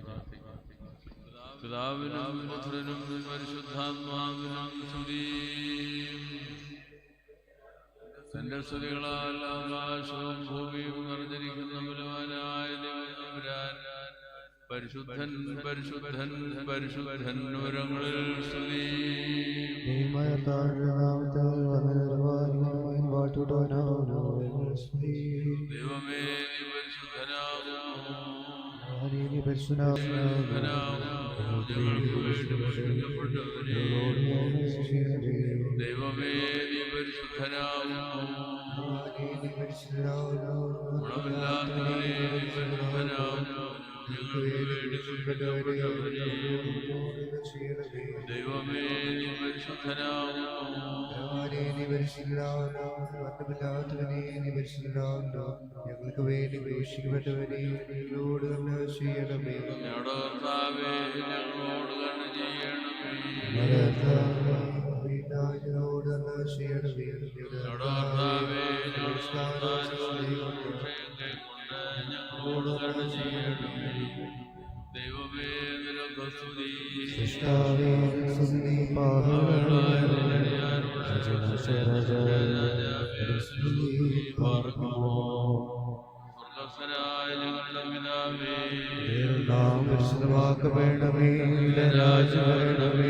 പ്രാർത്ഥിക്കാം പിതാവിനും പുത്രനും പരിശുദ്ധാത്മാവിനും സ്തുതി. തന്റെ സ്തുതികളാൽ ആകാശവും ഭൂമിയും നിറഞ്ഞിരിക്കുന്ന ബലവാനായ ദൈവം പരിശുദ്ധൻ പരിശുദ്ധൻ പരിശുദ്ധൻ ഉരങ്ങളിൽ സ്തുതി. ദൈവമായ താഴ്ന്ന നാമത്തിൽ വന്നവരുവാനും വാട്ടുടോനാവുന്നു ദൈവമേ നീ ദൈവമേ നീ പരിശുദ്ധനാകുന്നു. ഗുണമില്ലാത്തവനെ നീ പരിശുദ്ധനാകുന്നു ഞങ്ങൾക്ക് വേണ്ടി രക്ഷിക്കപ്പെട്ടവനെ ദൈവമേ നീ പരിശുദ്ധനാകുന്നു ഞങ്ങൾക്ക് വേണ്ടി ക്രൂശിക്കപ്പെട്ടവനെ ഞങ്ങളോട് തന്നെ ചെയ്യണമേ. ഞങ്ങളുടെ ചെയ്യണമേ. ചെയ്യണമേ. ചെയ്യണമേ. ദൈവമേ സ്തുതി. സ്തുതി, ഞങ്ങളുടെ പിതാവേ നാം പരിശുദ്ധമാക്കപ്പെടണമേ നിന്റെ രാജ്യം വരണമേ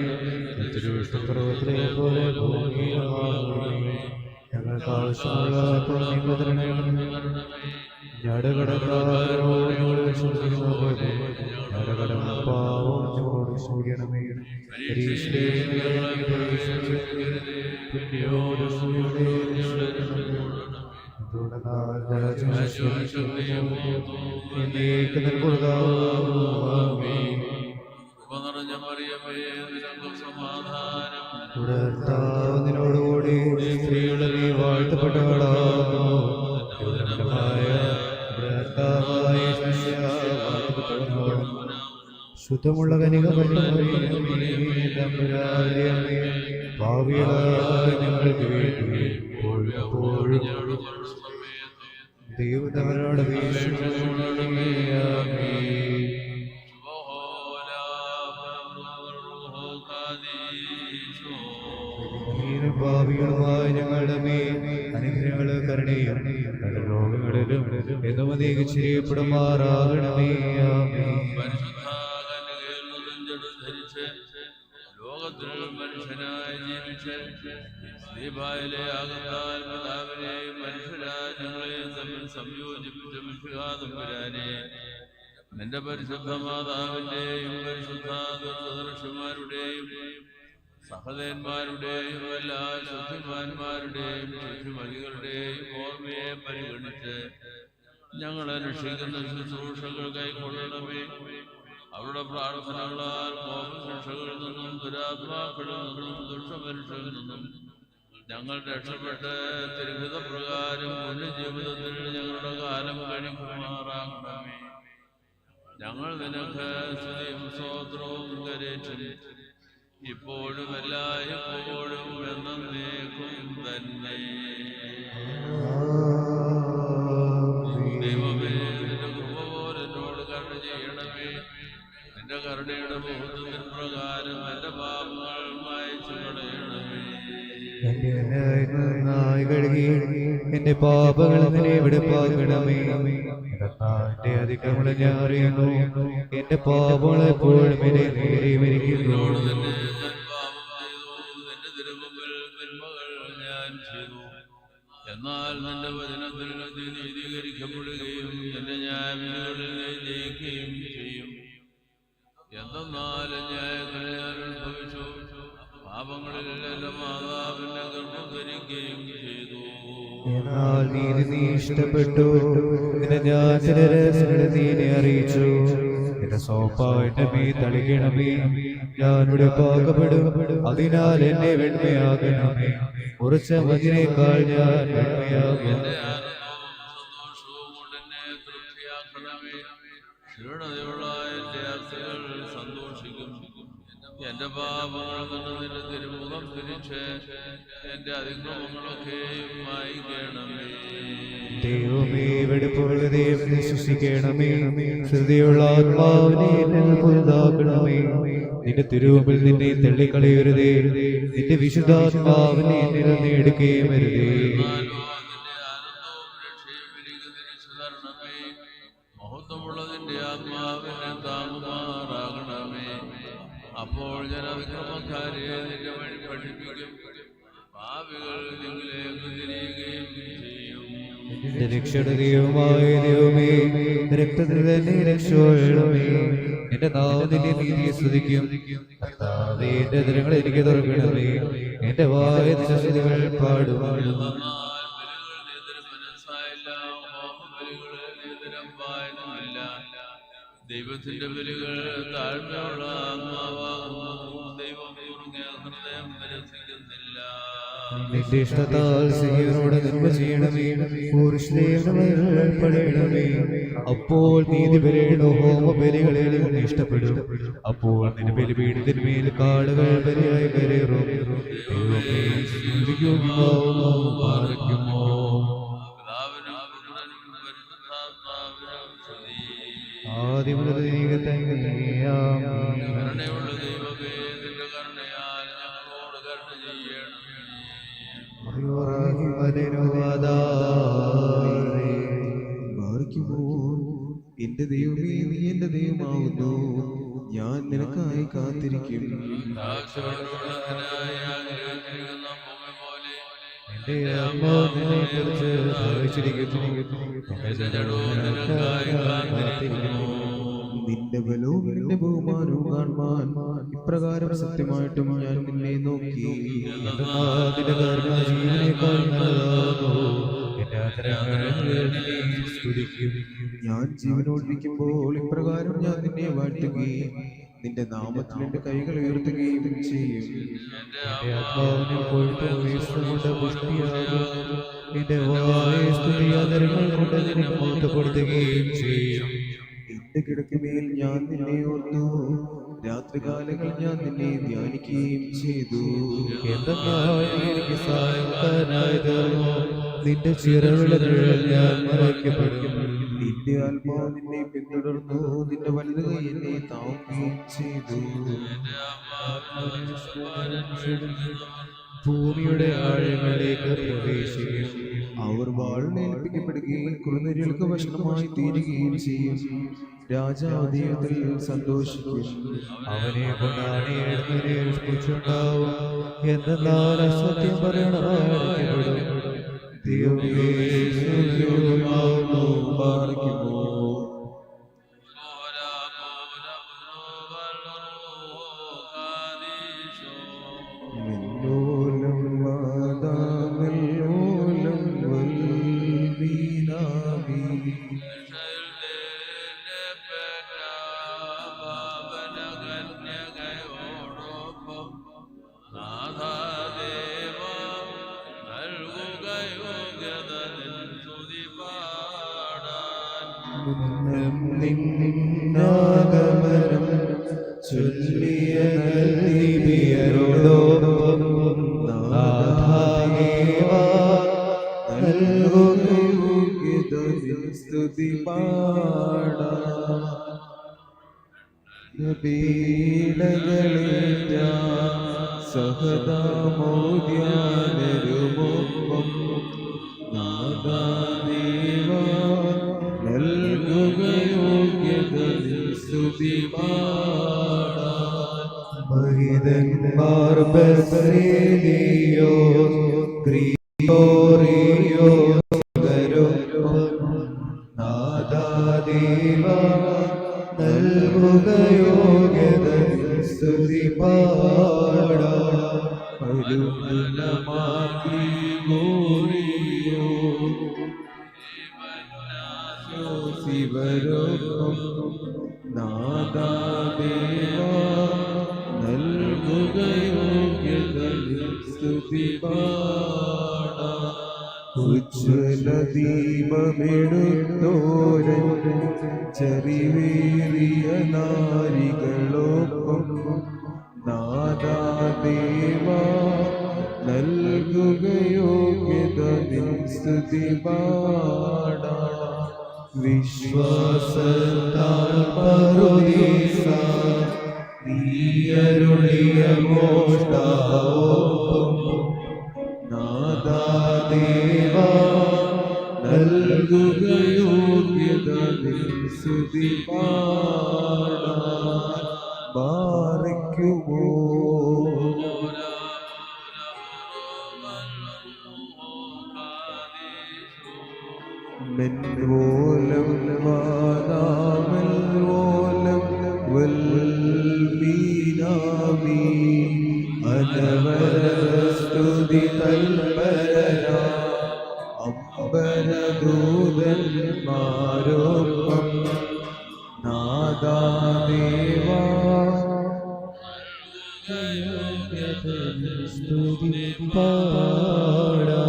നിന്റെ തിരുവിഷ്ടപ്രവത്തിലെ പോലെ ഭൂമിയിലുമാകണമേ ഞങ്ങൾക്ക് ആവശ്യമുള്ള ഞടകടങ്ങൾ പാവം ഞങ്ങളോട് ക്ഷമിക്കണമേ പരീക്ഷയിലേക്ക് നിന്നോടുകൂടി സ്ത്രീകളിൽ നീ വാഴ്ത്തപ്പെട്ടവളാകുന്നു ശുദ്ധമുള്ള കനിക യേശുമിശിഹ വാഴ്ത്തപ്പെട്ടവനാകുന്നു. ഭാവികളുമായ ഞങ്ങളുടെ മേൽ അനുഗ്രഹങ്ങൾ കരുണയും രോഗങ്ങളിലും എന്നും അധികം ചെയ്യപ്പെടുമാറാകണമേ ദീപായിലെ ആകത്താൽ പിതാവിനെയും മനുഷ്യരാജ്യങ്ങളെയും തമ്മിൽ സംയോജിപ്പിച്ച നിന്റെ പരിശുദ്ധ മാതാവിന്റെയും പരിശുദ്ധ ദുർദർശന്മാരുടെയും സഹദേന്മാരുടെയും എല്ലാ ശുദ്ധിമാന്മാരുടെയും ശുദ്ധിമതികളുടെയും ഓർമ്മയെ പരിഗണിച്ച് ഞങ്ങൾ അനുഷ്ഠിക്കുന്ന ശുശ്രൂഷകൾ കൈക്കൊള്ളണമേ. അവരുടെ പ്രാർത്ഥനകളാൽ കോപശിക്ഷകളിൽ നിന്നും ദുരാത്മാക്കളിൽ നിന്നും ദുഷ്ടമനുഷ്യരിൽ നിന്നും ഞങ്ങൾ രക്ഷപ്പെട്ട് തിരുവിത പ്രകാരം ജീവിതത്തിൽ ഞങ്ങളുടെ കാലം കഴിക്കുമാറാകണമേ ഞങ്ങൾ നിനക്ക് സ്തുതിയും സ്വോത്രവും കരേറ്റും. ഇപ്പോഴും എല്ലായ്പ്പോഴും എന്നേക്കും തന്നെ. ദൈവമേ കരുണയുടെ ബോധത്തിൻ പ്രകാരം എന്റെ പാപങ്ങൾ മായച്ചു കളയണമേ എന്റെ എന്റെ പാപങ്ങൾ നിന്നെ വെടുപ്പാക്കണമേ. എന്റെ അധികങ്ങളെ ഞാൻ അറിയുന്നു. എന്റെ പാപങ്ങൾ എപ്പോഴും എന്നെ നേരിയിരിക്കുന്നു എന്നോട് നീതി നീ ഇഷ്ടപ്പെട്ടു. നിന്റെ ഞാൻ ചില രഹസ്യങ്ങളെ നീനെ അറിയിച്ചു. എന്റെ സോപ്പായിട്ട് മീ തളിക്കണമേ. ഞാൻ ഇവിടെ പാകപ്പെടും. അതിനാൽ എന്നെ വെണ്മയാകണമേ. കുറച്ച മതിനേക്കാൾ ഞാൻ വെണ്മയാകും എന്റെ ആനന്ദവും സന്തോഷവും കൊണ്ട് എന്നെ തൃപ്തിയാക്കണമേ. ക്ഷീണതയുള്ള എന്റെ അസ്ഥികൾ സന്തോഷിക്കും എന്റെ നിന്റെ തിരുമുഖം തിരിച്ച് എന്റെ അതിക്രമങ്ങളൊക്കെയും വായിക്കണമേ ദൈവമേ വെടുപ്പുള്ള ദൈവം വിശ്വസിക്കണമേ. ശ്രുതിയുള്ള ആത്മാവിനെ പുതുതാക്കണമേ നിന്റെ തിരുവമ്പിൽ നിന്നെ തള്ളിക്കളയരുതേ. നിന്റെ വിശുദ്ധാത്മാവിനെ നേടുകയും വരുതേ. എന്റെ ദൈവമേ രക്തത്തിൽ തന്നെ രക്ഷമേ എന്റെ നാമത്തിന്റെ നീതിയെ സ്തുതിക്കും. കർത്താവേ എന്റെ ദിനങ്ങൾ എനിക്ക് തുറക്കണമേ. എന്റെ വായ നിന്റെ സ്തുതികൾ പാടും ദൈവത്തിന്റെ ബലികൾ താഴ്മയുള്ള ആത്മാവാകുന്നു. ദൈവം ഹൃദയം നിരസിക്കുന്നില്ല നിന്റെ ഇഷ്ടത്താൽ സിഹിയനോട് നന്മ ചെയ്യണമേ. പടയണമേ അപ്പോൾ നീതി ബലിയുടെ ഹോമ ബലികളെ ഇഷ്ടപ്പെടും. അപ്പോൾ നിന്റെ ബലിപീഠത്തിന്മേൽ കാടുകൾ ബലിയായി കരേറും. ആദ്യം എന്റെ ദൈവമേ നീ എന്റെ ദൈവമാവുന്നു. ഞാൻ നിനക്കായി കാത്തിരിക്കും. നിന്റെ ബലവും നിന്റെ ബഹുമാനവും കാണുവാൻ ഇപ്രകാരം സത്യമായിട്ടും ഞാൻ നിന്നെ നോക്കി. ജീവനേക്കാൾ ആദരങ്ങൾ സ്തുതിക്കും. ഞാൻ ജീവനോടിരിക്കുമ്പോൾ ഇപ്രകാരം ഞാൻ നിന്നെ വാഴ്ത്തുകയും നിന്റെ നാമത്തിൽ എന്റെ കൈകൾ ഉയർത്തുകയും ചെയ്യും. പോയിട്ട് നിന്റെ ചെയ്യും. എന്റെ കിടക്കുമേൽ ഞാൻ നിന്നെ ഓർത്തു. രാത്രികാലങ്ങൾ ഞാൻ നിന്നെ ധ്യാനിക്കുകയും ചെയ്തു. എന്തെന്നാൽ നിന്റെ ചിറവിളകൾ ഞാൻ മറയ്ക്കപ്പെടും. നിന്റെ ആത്മാവ് നിന്നെ പിന്തുടർന്നു നിന്റെ വലുത് കൈ എന്നെ താങ്ങുകയും ചെയ്തു. ഭൂമിയുടെ ആഴങ്ങളിലേക്ക് പ്രവേശിക്കും അവർ വാളിനേൽപ്പിക്കപ്പെടുകയും കുറുനരികൾക്ക് ഭക്ഷണമായി തീരുകയും ചെയ്യും. രാജാവ് ദൈവത്തിൽ സന്തോഷിക്കും. അവനെ കൊണ്ടാണ് എഴുന്നേൽപ്പിച്ചുണ്ടാവും എന്തെന്നാൽ അസത്യം പറയണമായിരിക്കപ്പെടും ദൈവമേ സ്തുതിയുമാവുന്നു, പാർക്കുമോ നിന്നാഗമനം ചൊല്ലിയ നൽകിയരോടൊപ്പം സ്തുതി പാടാം. സഹദാ സഹതാമോദ്യാനരുമൊപ്പം നാദാദേവ സ്തുതി പാടാൻ ബസേലിയോ ഗ്രിഗോറിയോ നാദാദേവ നൽകുകയോഗ്യത സ്തുതി പാടാ പരുമലമാക്കി ഗോറിയോ ശിവരോഗം ദീപമെടുത്തോരൻ ചെറിവേറിയ നാരികളോപ്പം നാദാദേവ നൽകുകയോഗ്യത സ്തുതി പാടാ വിശ്വാസത്താൽ പറുദീസ നാദാദേവ നൽകുക യോഗ്യത സ്തുതി പാടാൻ ബാധിക്കുമോ? മെൻവോലം വാനാമെൽവോലം വൽമീനാമി അനവരസ്തുതി തൽപരരാ അമ്പരദൂതന്മാരോപ്പം നാദാദേവാ സ്തുതി പാടാ.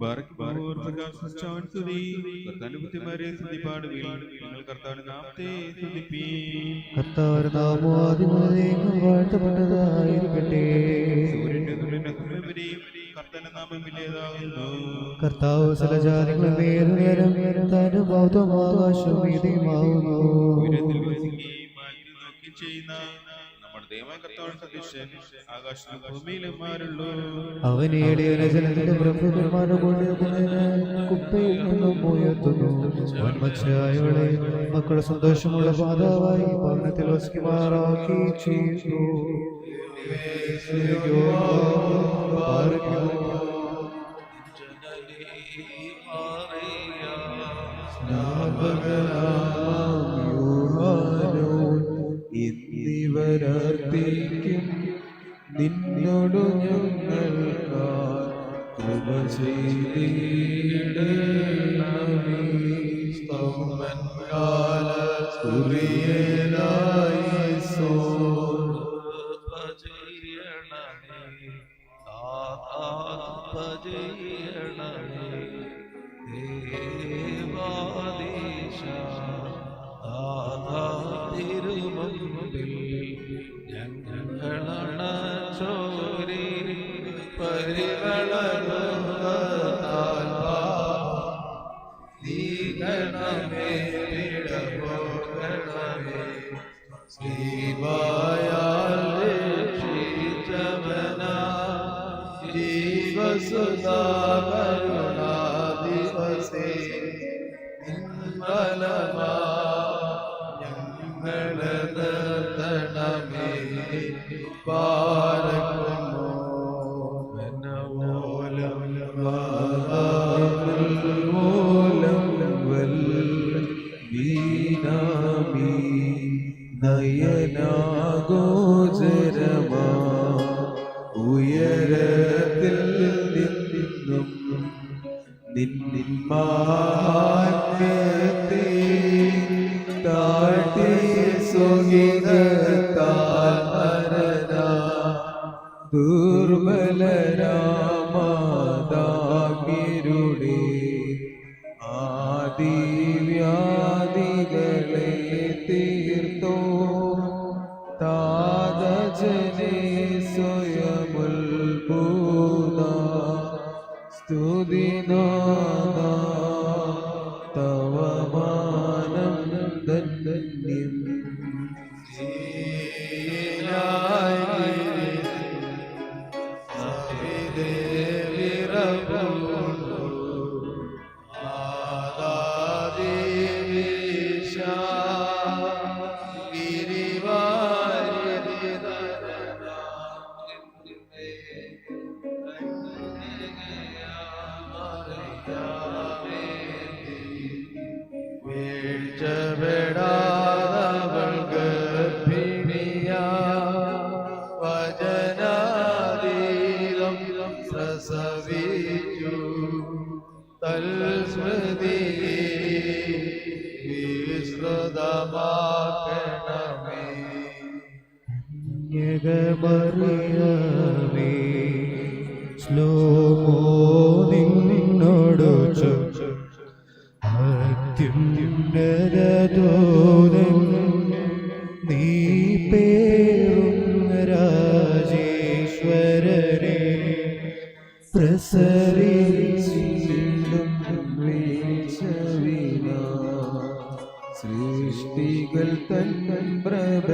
ബാറക്ക്ബോർ പ്രകാശിച്ചവൻ സ്തുതി കർത്താവിന്റെ ബുദ്ധിമാരെ സ്തുതി പാടുവിൻ നിങ്ങൾ കർത്താവിന്റെ നാമത്തെ സ്തുതിപ്പീൻ ആദ്യമേക്കും വാഴ്ത്തപ്പെട്ടതായിരിക്കട്ടെ. കർത്താവ് ചില ജാതികളിൽ നേരം തനു ബൗദ്ധം ആകാശവും ഇതയുമാവുന്നു ഉയരത്തിൽ വസിക്കുകയും മാറ്റി നോക്കി ചെയ്യുന്ന നമ്മുടെ ദൈവമായ കർത്താവിന്റെ സദൃശൻ ആകാശത്തിലും ഭൂമിയിലും മാറുള്ളൂ അവനേടിയ ജനത്തിന്റെ പ്രഭുക്കന്മാരുടെ കൊണ്ടിരിക്കുന്നതിന് കുപ്പയിൽ നിന്നും ഉയർത്തുന്നു നിന്നോട് ഞങ്ങൾ കൃപ മാതാവായി ഭവനത്തിൽ വസിക്കുമാറാക്കി ചെയ്തു എന്നിവരർത്തിക്കും നിന്നോടു ഞങ്ങൾക്കാ കൃപ ചെയ്തിടണമേ സ്തോമൻകാല സ്തുതിയേലായി സോ ജീവസുധാകരുണാദിവസേ Ma. Yeah. തൻ പ്രഭയാഗ്രവി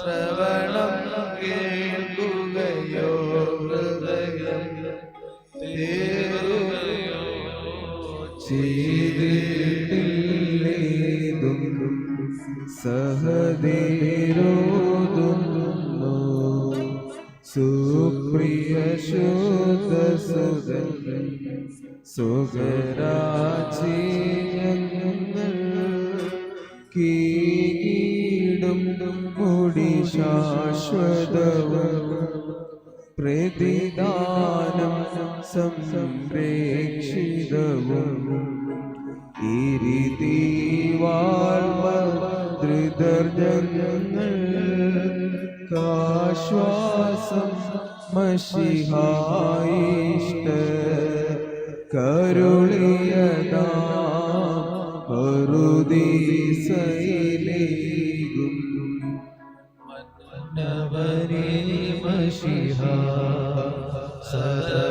ശ്രവണം കേൾക്കുകയോ ഹൃദയം ചെയ്തിട്ടില്ലേതും സഹദേരോതുന്നു. സുപ്രിയ ശുദ്ധ സുതൻ സുഖരാജ്യങ്ങൾ കീടും പ്രതിദാനം സംരക്ഷിതവും ധൃതർജങ്ങൾ കാശ്വാസം മഷിഹായിഷ്ട കരുളിയതാ പറുദീസയിലേകും സതതം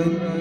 Amen.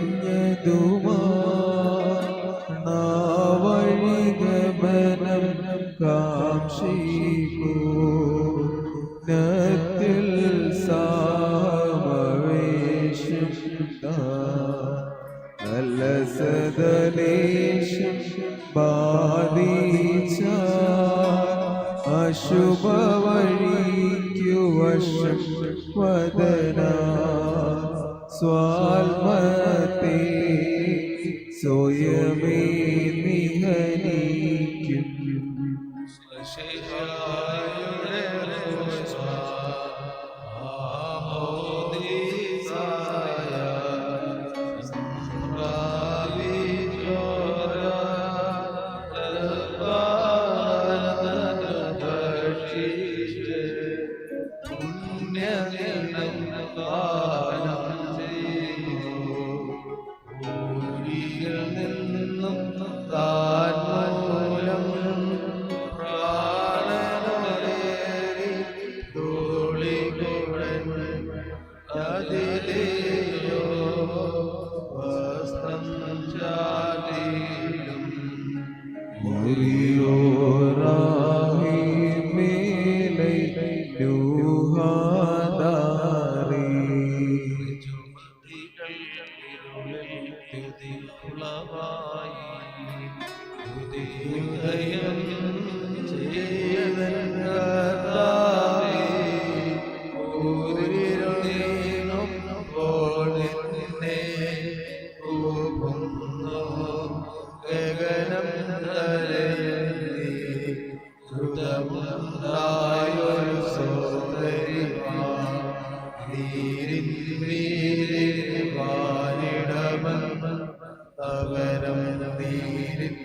പകരം നീരിനാധാരം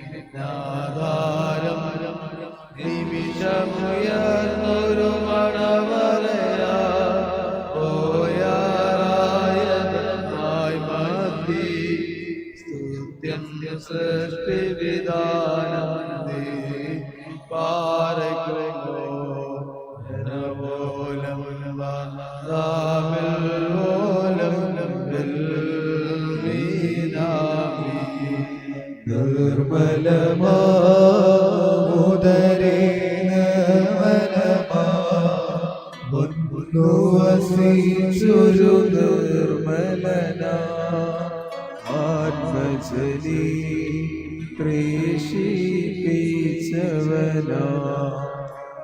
നിമിഷമുയർന്നൊരു മണവരയാ പോയാറായതായി സൃഷ്ടി വിധാനേ നിർമ്മലന ആത്മജലി പ്രേഷിപ്പിച്ചവന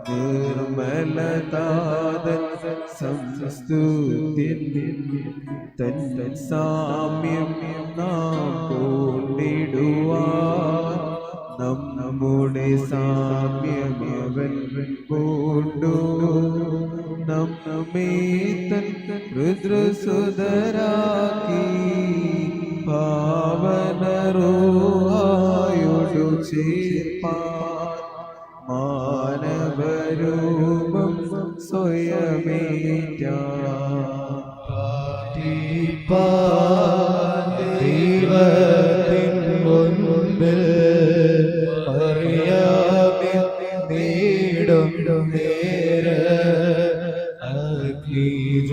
നിർമ്മലതാതൻ സംസ്തുതിൻ തൻ സാമ്യം നാം കൊണ്ടിടുവാൻ. നമ്മുടെ സാമ്യമവൻ കൊണ്ടു നമ്മെ തൻ രുദ്രസുതരാക്കി പാവനറുവായൊടു ചേർപ്പാൻ മാനവരൂപം ദൈവത്തിൻ മുൻപിൽ please